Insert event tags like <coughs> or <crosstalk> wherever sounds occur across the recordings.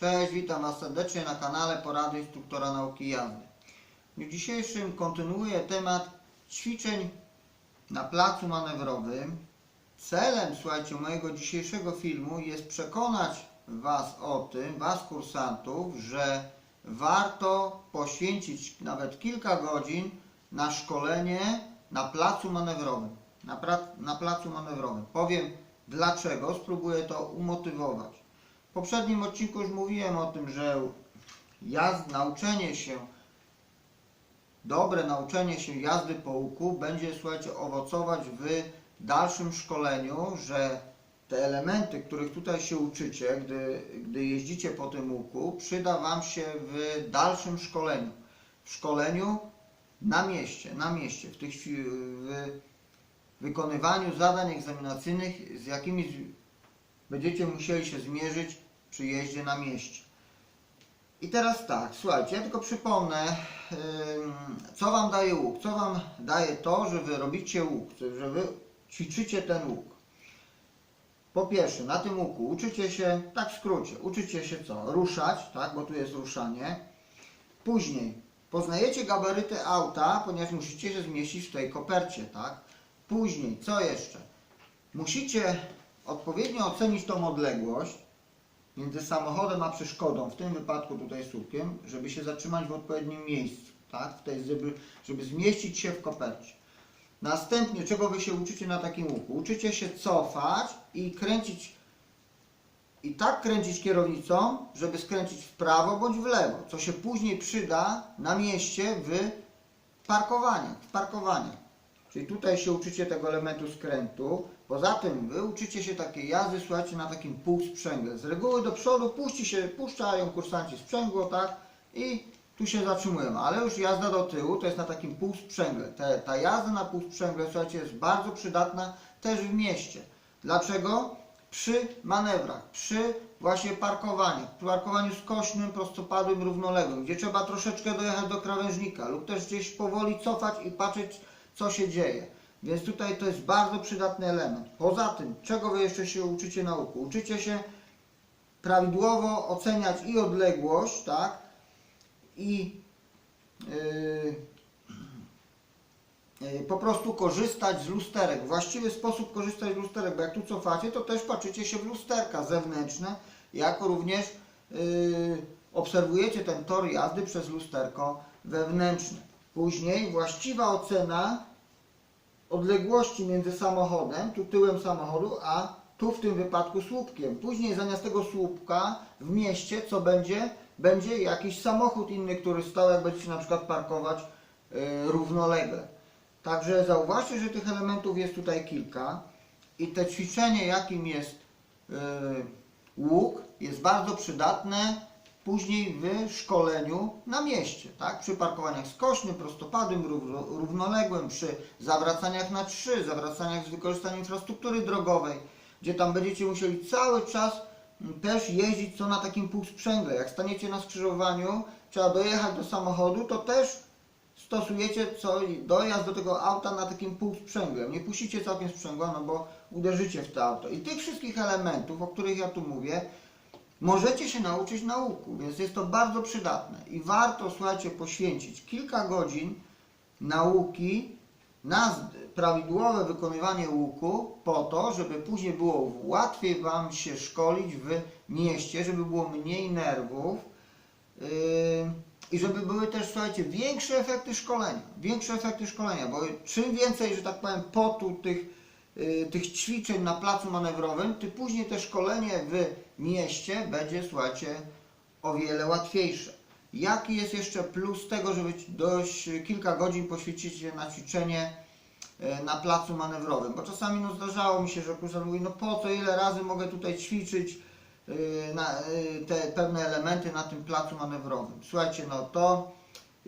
Cześć, witam Was serdecznie na kanale Porady Instruktora Nauki Jazdy. W dniu dzisiejszym kontynuuję temat ćwiczeń na placu manewrowym. Celem, słuchajcie, mojego dzisiejszego filmu jest przekonać Was o tym, Was kursantów, że warto poświęcić nawet kilka godzin na szkolenie na placu manewrowym. Na, na placu manewrowym. Powiem dlaczego, spróbuję to umotywować. W poprzednim odcinku już mówiłem o tym, że jazd, nauczenie się, dobre nauczenie się jazdy po łuku będzie, słuchajcie, owocować w dalszym szkoleniu, że te elementy, których tutaj się uczycie, gdy, gdy jeździcie po tym łuku, przyda Wam się w dalszym szkoleniu. W szkoleniu na mieście, na mieście, w, tych, w wykonywaniu zadań egzaminacyjnych, z jakimi będziecie musieli się zmierzyć przy jeździe na mieście. I teraz tak, słuchajcie, ja tylko przypomnę, co Wam daje łuk. Co Wam daje to, że Wy robicie łuk, że Wy ćwiczycie ten łuk. Po pierwsze, na tym łuku uczycie się, tak w skrócie, uczycie się co? Ruszać, tak, bo tu jest ruszanie. Później poznajecie gabaryty auta, ponieważ musicie się zmieścić w tej kopercie, tak? Później, co jeszcze? Musicie odpowiednio ocenić tą odległość między samochodem a przeszkodą, w tym wypadku tutaj słupkiem, żeby się zatrzymać w odpowiednim miejscu, tak? W tej, żeby, żeby zmieścić się w kopercie. Następnie, czego Wy się uczycie na takim łuku? Uczycie się cofać i kręcić, i tak kręcić kierownicą, żeby skręcić w prawo bądź w lewo, co się później przyda na mieście w parkowaniach, w. Czyli tutaj się uczycie tego elementu skrętu. Poza tym wy uczycie się takiej jazdy, słuchajcie, na takim półsprzęgle. Z reguły do przodu puści się, puszczają kursanci sprzęgło, tak? I tu się zatrzymują. Ale już jazda do tyłu to jest na takim półsprzęgle. Te, ta jazda na półsprzęgle, słuchajcie, jest bardzo przydatna też w mieście. Dlaczego? Przy manewrach, przy właśnie parkowaniu, przy parkowaniu skośnym, prostopadłym, równoległym, gdzie trzeba troszeczkę dojechać do krawężnika lub też gdzieś powoli cofać i patrzeć, co się dzieje. Więc tutaj to jest bardzo przydatny element. Poza tym, czego Wy jeszcze się uczycie nauku? Uczycie się prawidłowo oceniać i odległość, tak? I yy, yy, po prostu korzystać z lusterek. W właściwy sposób korzystać z lusterek, bo jak tu cofacie, to też patrzycie się w lusterka zewnętrzne, jak również yy, obserwujecie ten tor jazdy przez lusterko wewnętrzne. Później właściwa ocena odległości między samochodem, tu tyłem samochodu, a tu w tym wypadku słupkiem. Później zamiast tego słupka w mieście, co będzie? Będzie jakiś samochód inny, który stał, jak będziecie na przykład parkować yy, równolegle. Także zauważcie, że tych elementów jest tutaj kilka i te ćwiczenie, jakim jest yy, łuk, jest bardzo przydatne później w szkoleniu na mieście, tak? Przy parkowaniach skośnym, prostopadłym, rów- równoległym, przy zawracaniach na trzy, zawracaniach z wykorzystaniem infrastruktury drogowej, gdzie tam będziecie musieli cały czas mm, też jeździć co na takim półsprzęgle. Jak staniecie na skrzyżowaniu, trzeba dojechać do samochodu, to też stosujecie co, dojazd do tego auta na takim półsprzęgle. Nie puścicie całkiem sprzęgła, no bo uderzycie w to auto. I tych wszystkich elementów, o których ja tu mówię, możecie się nauczyć nauku, więc jest to bardzo przydatne. I warto, słuchajcie, poświęcić kilka godzin nauki na prawidłowe wykonywanie łuku po to, żeby później było łatwiej Wam się szkolić w mieście, żeby było mniej nerwów yy, i żeby były też, słuchajcie, większe efekty szkolenia, większe efekty szkolenia, bo czym więcej, że tak powiem, potu tych tych ćwiczeń na placu manewrowym, ty później te szkolenie w mieście będzie, słuchajcie, o wiele łatwiejsze. Jaki jest jeszcze plus tego, żeby dość y, kilka godzin poświęcić na ćwiczenie y, na placu manewrowym? Bo czasami no, zdarzało mi się, że kursant mówi, no po co, ile razy mogę tutaj ćwiczyć y, na, y, te pewne elementy na tym placu manewrowym. Słuchajcie, no to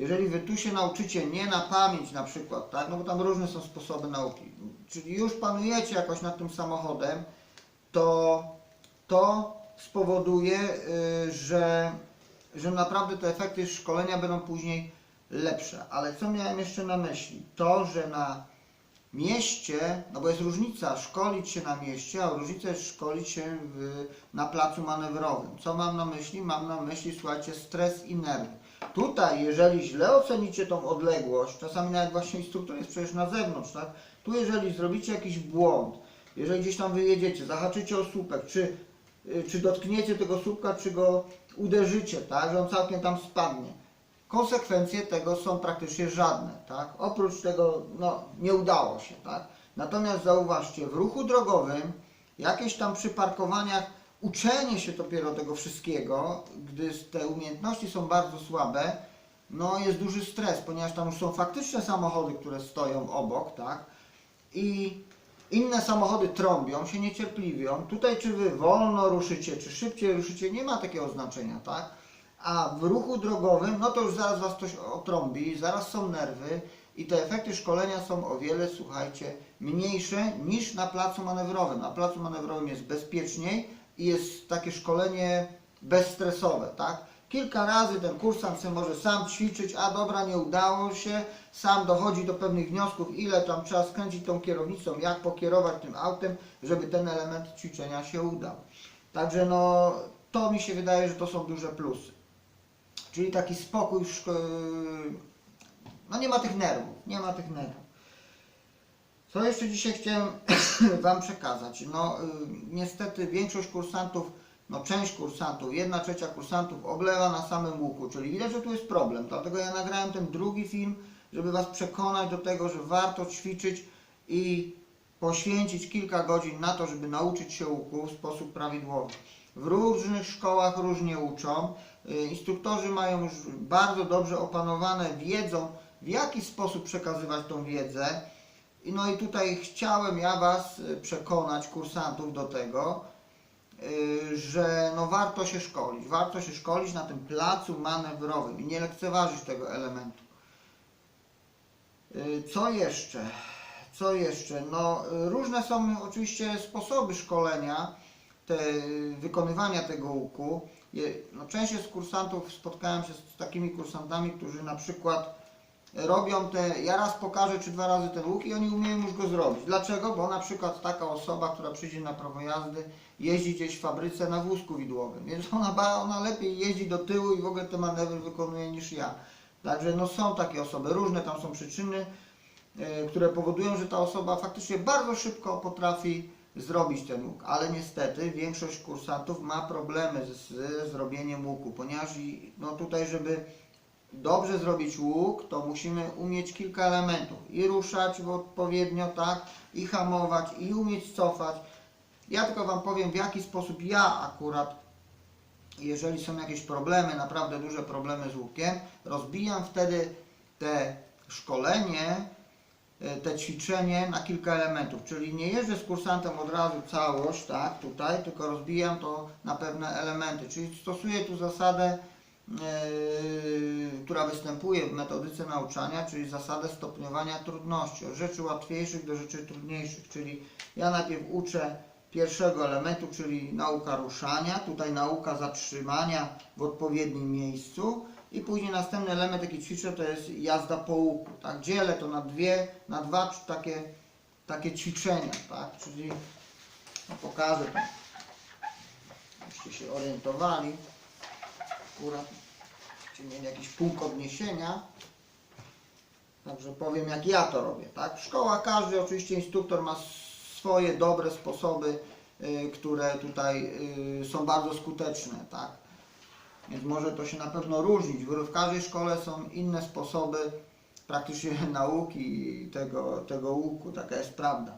jeżeli wy tu się nauczycie nie na pamięć na przykład, tak, no bo tam różne są sposoby nauki, czyli już panujecie jakoś nad tym samochodem, to to spowoduje, y, że, że naprawdę te efekty szkolenia będą później lepsze. Ale co miałem jeszcze na myśli? To, że na mieście, no bo jest różnica szkolić się na mieście, a różnica jest szkolić się w, na placu manewrowym. Co mam na myśli? Mam na myśli, słuchajcie, stres i nerwy. Tutaj, jeżeli źle ocenicie tą odległość, czasami nawet właśnie instruktor jest przecież na zewnątrz, tak? Tu jeżeli zrobicie jakiś błąd, jeżeli gdzieś tam wyjedziecie, zahaczycie o słupek, czy, y, czy dotkniecie tego słupka, czy go uderzycie, tak? Że on całkiem tam spadnie. Konsekwencje tego są praktycznie żadne, tak? Oprócz tego, no, nie udało się, tak? Natomiast zauważcie, w ruchu drogowym, jakieś tam przy parkowaniach, uczenie się dopiero tego wszystkiego, gdy te umiejętności są bardzo słabe, no jest duży stres, ponieważ tam już są faktyczne samochody, które stoją obok, tak? I inne samochody trąbią, się niecierpliwią. Tutaj czy wy wolno ruszycie, czy szybciej ruszycie, nie ma takiego znaczenia, tak? A w ruchu drogowym, no to już zaraz was ktoś otrąbi, zaraz są nerwy i te efekty szkolenia są o wiele, słuchajcie, mniejsze niż na placu manewrowym. Na placu manewrowym jest bezpieczniej i jest takie szkolenie bezstresowe, tak? Kilka razy ten kursant sobie może sam ćwiczyć, a dobra, nie udało się, sam dochodzi do pewnych wniosków, ile tam trzeba skręcić tą kierownicą, jak pokierować tym autem, żeby ten element ćwiczenia się udał. Także no, to mi się wydaje, że to są duże plusy. Czyli taki spokój, w no nie ma tych nerwów, nie ma tych nerwów. Co jeszcze dzisiaj chciałem <coughs> Wam przekazać? No y, niestety większość kursantów, no część kursantów, jedna trzecia kursantów oblewa na samym łuku, czyli widać, że tu jest problem. Dlatego ja nagrałem ten drugi film, żeby Was przekonać do tego, że warto ćwiczyć i poświęcić kilka godzin na to, żeby nauczyć się łuku w sposób prawidłowy. W różnych szkołach różnie uczą. Y, Instruktorzy mają już bardzo dobrze opanowane, wiedzą w jaki sposób przekazywać tą wiedzę. No i tutaj chciałem ja Was y, przekonać, kursantów do tego, y, że no warto się szkolić. Warto się szkolić na tym placu manewrowym i nie lekceważyć tego elementu. Co jeszcze? Co jeszcze? No, różne są oczywiście sposoby szkolenia, te, wykonywania tego łuku. No, część z kursantów spotkałem się z takimi kursantami, którzy na przykład robią te, ja raz pokażę czy dwa razy ten łuk i oni umieją już go zrobić. Dlaczego? Bo na przykład taka osoba, która przyjdzie na prawo jazdy, jeździ gdzieś w fabryce na wózku widłowym, więc ona, ba- ona lepiej jeździ do tyłu i w ogóle te manewry wykonuje niż ja. Także no są takie osoby, różne tam są przyczyny, e, które powodują, że ta osoba faktycznie bardzo szybko potrafi zrobić ten łuk, ale niestety większość kursantów ma problemy z, z zrobieniem łuku, ponieważ no tutaj, żeby dobrze zrobić łuk, to musimy umieć kilka elementów i ruszać odpowiednio, tak, i hamować, i umieć cofać. Ja tylko Wam powiem, w jaki sposób ja akurat, jeżeli są jakieś problemy, naprawdę duże problemy z łukiem, rozbijam wtedy te szkolenie, te ćwiczenie na kilka elementów, czyli nie jeżdżę z kursantem od razu całość, tak, tutaj, tylko rozbijam to na pewne elementy, czyli stosuję tu zasadę Yy, która występuje w metodyce nauczania, czyli zasadę stopniowania trudności, od rzeczy łatwiejszych do rzeczy trudniejszych, czyli ja najpierw uczę pierwszego elementu, czyli nauka ruszania, tutaj nauka zatrzymania w odpowiednim miejscu i później następny element, jaki ćwiczę, to jest jazda po łuku, tak, dzielę to na dwie, na dwa takie, takie ćwiczenia, tak, czyli no, pokażę to, żebyście się orientowali akurat czy mieli jakiś punkt odniesienia. Także powiem jak ja to robię, tak? W szkołach każdy oczywiście instruktor ma swoje dobre sposoby, y, które tutaj y, są bardzo skuteczne, tak? Więc może to się na pewno różnić. W każdej szkole są inne sposoby praktycznie <laughs> nauki tego, tego łuku, taka jest prawda.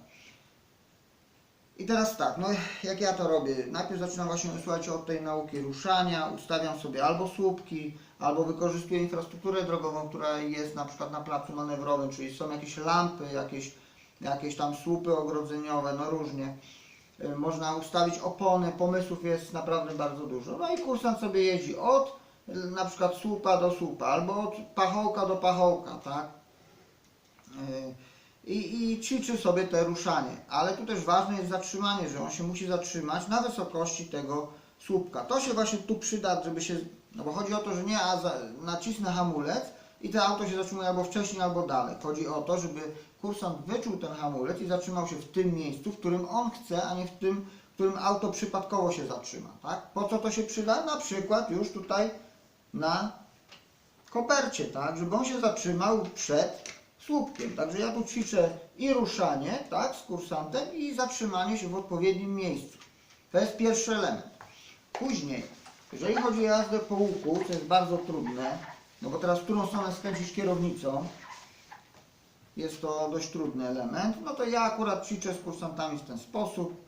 I teraz tak, no jak ja to robię? Najpierw zaczynam właśnie, słuchajcie, od tej nauki ruszania, ustawiam sobie albo słupki, albo wykorzystuję infrastrukturę drogową, która jest na przykład na placu manewrowym, czyli są jakieś lampy, jakieś, jakieś tam słupy ogrodzeniowe, no różnie. Y, Można ustawić opony, pomysłów jest naprawdę bardzo dużo. No i kursant sobie jeździ od y, na przykład słupa do słupa, albo od pachołka do pachołka, tak? Y, i, i ćwiczy sobie te ruszanie. Ale tu też ważne jest zatrzymanie, że on się musi zatrzymać na wysokości tego słupka. To się właśnie tu przyda, żeby się, no bo chodzi o to, że nie, a za, nacisnę hamulec i to auto się zatrzymuje albo wcześniej, albo dalej. Chodzi o to, żeby kursant wyczuł ten hamulec i zatrzymał się w tym miejscu, w którym on chce, a nie w tym, w którym auto przypadkowo się zatrzyma. Tak? Po co to się przyda? Na przykład już tutaj na kopercie, tak? Żeby on się zatrzymał przed słupkiem. Także ja tu ćwiczę i ruszanie, tak, z kursantem i zatrzymanie się w odpowiednim miejscu. To jest pierwszy element. Później, jeżeli chodzi o jazdę po łuku, co jest bardzo trudne, no bo teraz w którą stronę skręcić kierownicą, jest to dość trudny element, no to ja akurat ćwiczę z kursantami w ten sposób,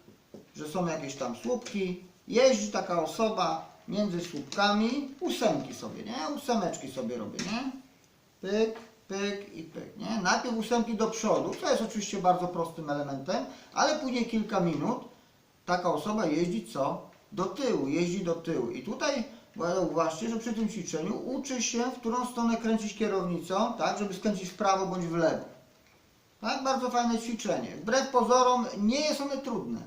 że są jakieś tam słupki, jeździ taka osoba między słupkami, ósemki sobie, nie? Ósemeczki sobie robię, nie? Pyk, pyk i pyk, nie? Najpierw ósemki do przodu, to jest oczywiście bardzo prostym elementem, ale później kilka minut taka osoba jeździ co? Do tyłu, jeździ do tyłu. I tutaj zauważcie, że przy tym ćwiczeniu uczy się, w którą stronę kręcić kierownicą, tak, żeby skręcić w prawo bądź w lewo. Tak, bardzo fajne ćwiczenie. Wbrew pozorom nie jest one trudne.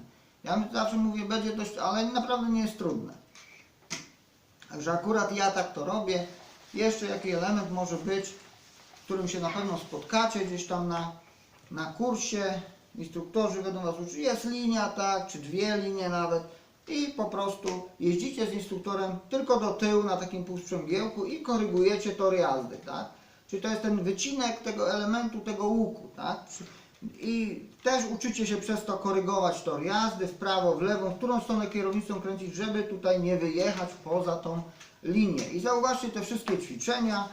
Ja zawsze mówię, będzie dość, ale naprawdę nie jest trudne. Także akurat ja tak to robię. Jeszcze jaki element może być, którym się na pewno spotkacie gdzieś tam na, na kursie. Instruktorzy będą Was uczyć. Jest linia, tak, czy dwie linie nawet. I po prostu jeździcie z instruktorem tylko do tyłu na takim półsprzęgiełku i korygujecie tor jazdy, tak? Czyli to jest ten wycinek tego elementu, tego łuku, tak? I też uczycie się przez to korygować tor jazdy w prawo, w lewo, w którą stronę kierownicą kręcić, żeby tutaj nie wyjechać poza tą linię. I zauważcie te wszystkie ćwiczenia.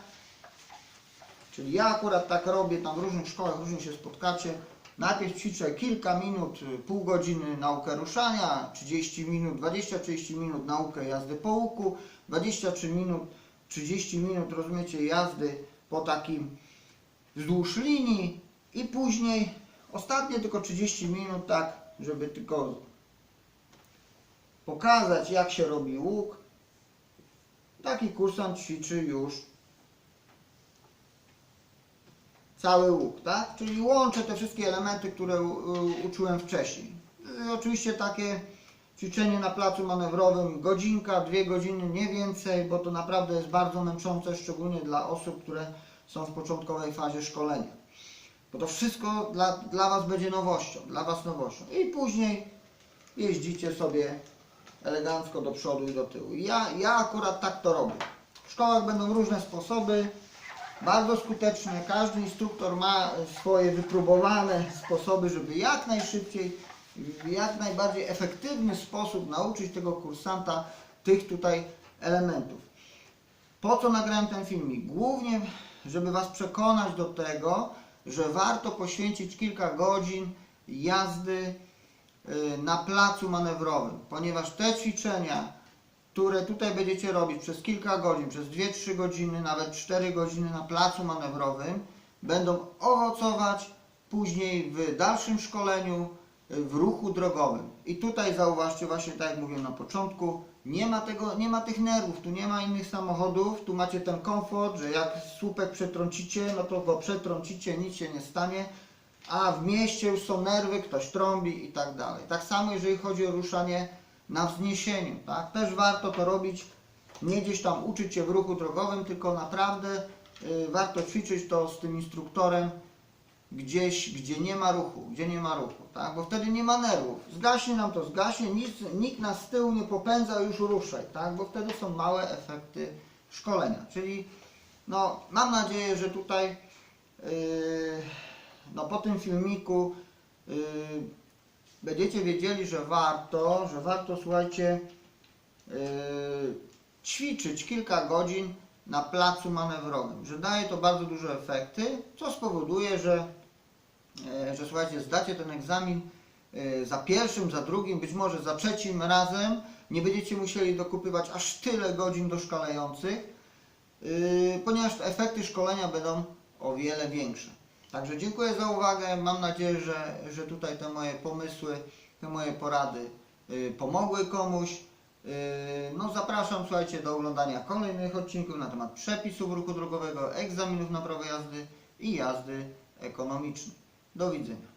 Czyli ja akurat tak robię, tam w różnych szkołach różnie się spotkacie. Najpierw ćwiczę kilka minut, y, pół godziny naukę ruszania, 30 minut, 20-30 minut naukę jazdy po łuku, 23 minut, 30 minut, rozumiecie, jazdy po takim wzdłuż linii i później ostatnie tylko 30 minut, tak, żeby tylko pokazać jak się robi łuk. Taki kursant ćwiczy już cały łuk, tak? Czyli łączę te wszystkie elementy, które uczyłem wcześniej. Y, Oczywiście takie ćwiczenie na placu manewrowym, godzinka, dwie godziny, nie więcej, bo to naprawdę jest bardzo męczące, szczególnie dla osób, które są w początkowej fazie szkolenia. Bo to wszystko dla, dla Was będzie nowością, dla Was nowością. I później jeździcie sobie elegancko do przodu i do tyłu. Ja, ja akurat tak to robię. W szkołach będą różne sposoby, bardzo skuteczne. Każdy instruktor ma swoje wypróbowane sposoby, żeby jak najszybciej, w jak najbardziej efektywny sposób nauczyć tego kursanta tych tutaj elementów. Po co nagrałem ten filmik? Głównie, żeby Was przekonać do tego, że warto poświęcić kilka godzin jazdy y, na placu manewrowym, ponieważ te ćwiczenia, które tutaj będziecie robić przez kilka godzin, przez 2-3 godziny, nawet 4 godziny na placu manewrowym, będą owocować później w dalszym szkoleniu, w ruchu drogowym. I tutaj zauważcie właśnie tak jak mówiłem na początku, nie ma tego, nie ma tych nerwów, tu nie ma innych samochodów, tu macie ten komfort, że jak słupek przetrącicie, no to go przetrącicie, nic się nie stanie, a w mieście już są nerwy, ktoś trąbi i tak dalej. Tak samo jeżeli chodzi o ruszanie na wzniesieniu, tak? Też warto to robić, nie gdzieś tam uczyć się w ruchu drogowym, tylko naprawdę y, warto ćwiczyć to z tym instruktorem gdzieś, gdzie nie ma ruchu, gdzie nie ma ruchu, tak? Bo wtedy nie ma nerwów. Zgaśnie nam to zgaśnie, nic, nikt nas z tyłu nie popędza, już ruszaj, tak? Bo wtedy są małe efekty szkolenia. Czyli no, mam nadzieję, że tutaj yy, no, po tym filmiku yy, będziecie wiedzieli, że warto, że warto, słuchajcie, yy, ćwiczyć kilka godzin na placu manewrowym, że daje to bardzo duże efekty, co spowoduje, że, e, że słuchajcie, zdacie ten egzamin e, za pierwszym, za drugim, być może za trzecim razem, nie będziecie musieli dokupywać aż tyle godzin doszkalających, yy, ponieważ efekty szkolenia będą o wiele większe. Także dziękuję za uwagę. Mam nadzieję, że, że tutaj te moje pomysły, te moje porady yy, pomogły komuś. Yy, No zapraszam, słuchajcie, do oglądania kolejnych odcinków na temat przepisów ruchu drogowego, egzaminów na prawo jazdy i jazdy ekonomicznej. Do widzenia.